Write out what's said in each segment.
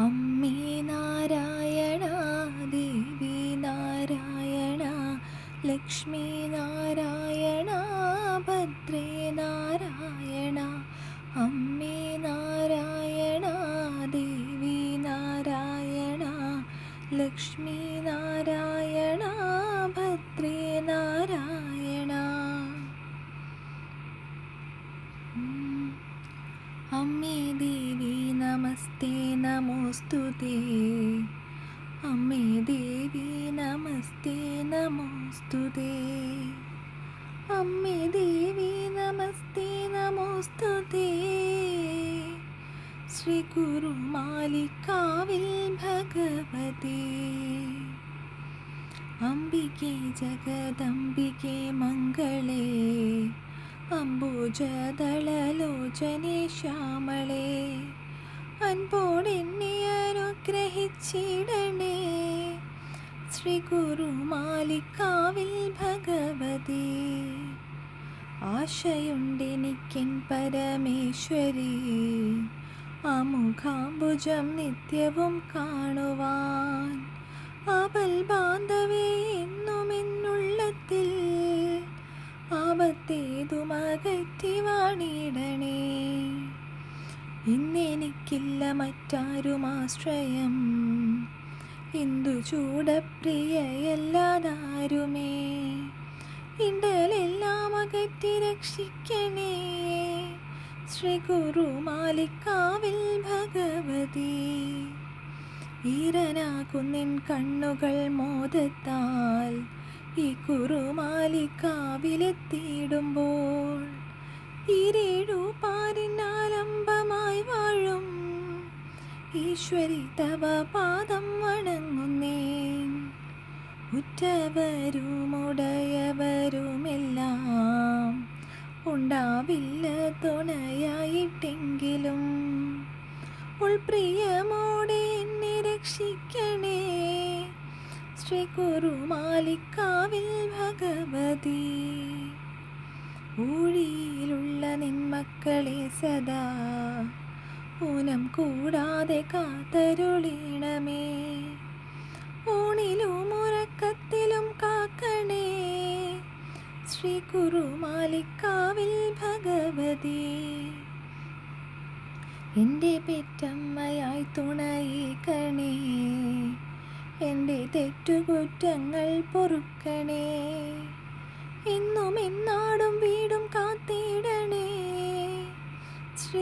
അമ്മേ നാരായണ ദേവി നാരായണ ലക്ഷ്മി നാരായണ അമ്മേ ദേവി നമസ്തേ നമോസ്തുതേ അമ്മേ ദേവി നമസ്തേ നമോസ്തുതേ ശ്രീ ഗുരുമാലിക്കാവിൽ ഭഗവതേ. അംബികെ ജഗദംബികെ മംഗളേ. അംബുജദളലോചനെ ശ്യാമളേ. അൻപോടെന്നെ അനുഗ്രഹിച്ചിടണേ. ശ്രീ ഗുരുമാലിക്കാവിൽ ഭഗവതി ആശയുണ്ടെനിക്കൻ പരമേശ്വരി അമുഖാംബുജം നിത്യവും കാണുവാൻ അവൽ ബാന്ധവേ എന്നും എന്നുള്ളത്തിൽ ആപത്തേതുമകറ്റി വാണിടണേ. ഇന്നെനിക്കില്ല മറ്റാരും ആശ്രയം. ഇന്ദു ചൂടപ്രിയയല്ലാതാരുമേ? ഇണ്ടലെല്ലാം അകറ്റി രക്ഷിക്കണേ. ശ്രീ മാലിക്കാവിൽ ഭഗവതി. ഈരനാകുന്നിൻ കണ്ണുകൾ മോദത്താൽ ഈ കുറുമാലിക്കാവിലെത്തിയിടുമ്പോൾ ഈരേഴു പാരിനാലംബമായി വാഴും. ഈശ്വരി തവ പാദം വണങ്ങുന്നേൻ. ഉറ്റവരുമുടയവരുമെല്ലാം ഉണ്ടാവില്ല തുണയായിട്ടെങ്കിലും. ഉൾപ്രിയമോടെ എന്നെ രക്ഷിക്കണേ. ശ്രീ കുറുമാലിക്കാവിൽ ഭഗവതി. ഊഴിയിലുള്ള നിന്മക്കളെ സദാ. ഊനം കൂടാതെ കാത്തരുളീണമേ. ഊണിലും ഉറക്കത്തിലും കാക്കണേ. ശ്രീ കുറുമാലിക്കാവിൽ ഭഗവതി. എന്റെ പെറ്റമ്മയായി തുണയിക്കണേ. എന്റെ തെറ്റുകുറ്റങ്ങൾ പൊറുക്കണേ. എന്നും എന്നാടും വീടും കാത്തിടണേ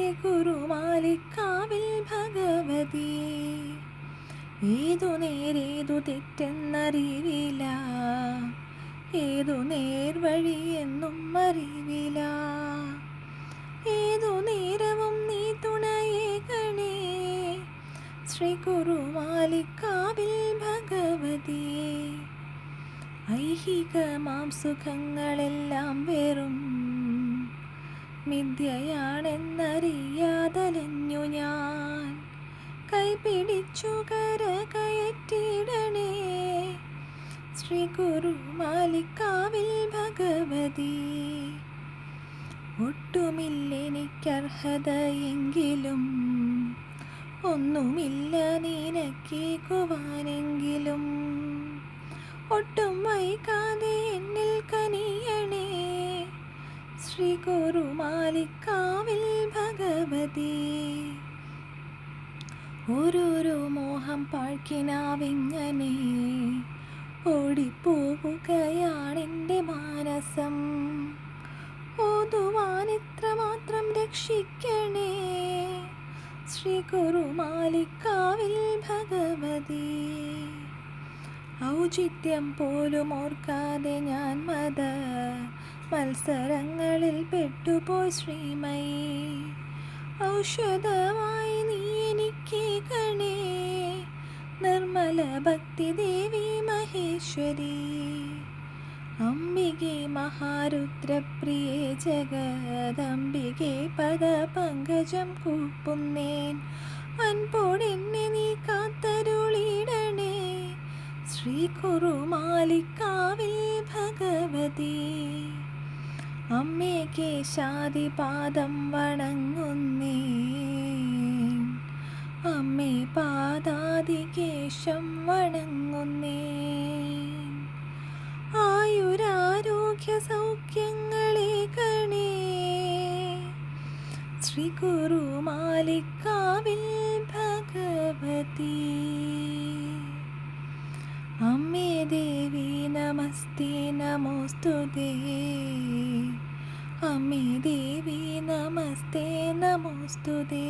ശ്രീ ഗുരുമാലിക്കാവിൽ ഭഗവതി. ഏതു നേരേതു തെറ്റെന്നറിവില്ല ഏതു നേർവഴി എന്നും അറിവില്ല ഏതു നേരവും നീ തുണയേകണേ ശ്രീ കുറുമാലിക്കാവിൽ ഭഗവതി. ഐഹികമാം സുഖങ്ങളെല്ലാം വെറും മിഥ്യയാണെന്നറിയാതലഞ്ഞു ഞാൻ. കൈപിടിച്ചു കര കയറ്റിടണേ. ശ്രീ ഗുരു മാലിക്കാവിൽ ഭഗവതി. ഒട്ടുമില്ലെനിക്കർഹതയെങ്കിലും ഒന്നുമില്ല നീനക്കേക്കുവാനെങ്കിലും ഒട്ടും വൈകാതെ എന്നിൽ കനിയണേ ശ്രീ കുറുമാലിക്കാവിൽ ഭഗവതി. ഓരോരോ മോഹം പാഴ്ക്കിനാവിങ്ങനെ. ഓടിപ്പോവുകയാണെന്റെ മാനസം. ഓതുവാൻ ഇത്ര മാത്രം രക്ഷിക്കണേ. ശ്രീ കുറുമാലിക്കാവിൽ ഭഗവതി. ഔചിത്യം പോലും ഓർക്കാതെ ഞാൻ മത മത്സരങ്ങളിൽ പെട്ടുപോയി ശ്രീമയി ഔഷധമായി നീ എനിക്ക് കണേ. നിർമ്മല ഭക്തി ദേവി മഹേശ്വരി. അംബികെ മഹാരുദ്രപ്രിയേ ജഗദംബികെ പദ പങ്കജം കൂപ്പുന്നേൻ. അൻപോടെന്നെ നീ കാത്തരുളിടണേ. ശ്രീ കുറുമാലിക്കാവിൽ അമ്മേ കേശാദിപാദം വണങ്ങുന്നേ അമ്മേ പാദാദി കേശം വണങ്ങുന്നേ ആയുരാരോഗ്യ സൗഖ്യങ്ങളെ കണേ. ശ്രീ കുറുമാലിക്കാവിൽ ഭഗവതി. അമ്മേ ദേവി നമസ്തേ നമോസ്തുതേ. അമ്മേ ദേവി നമസ്തേ നമോസ്തുതേ.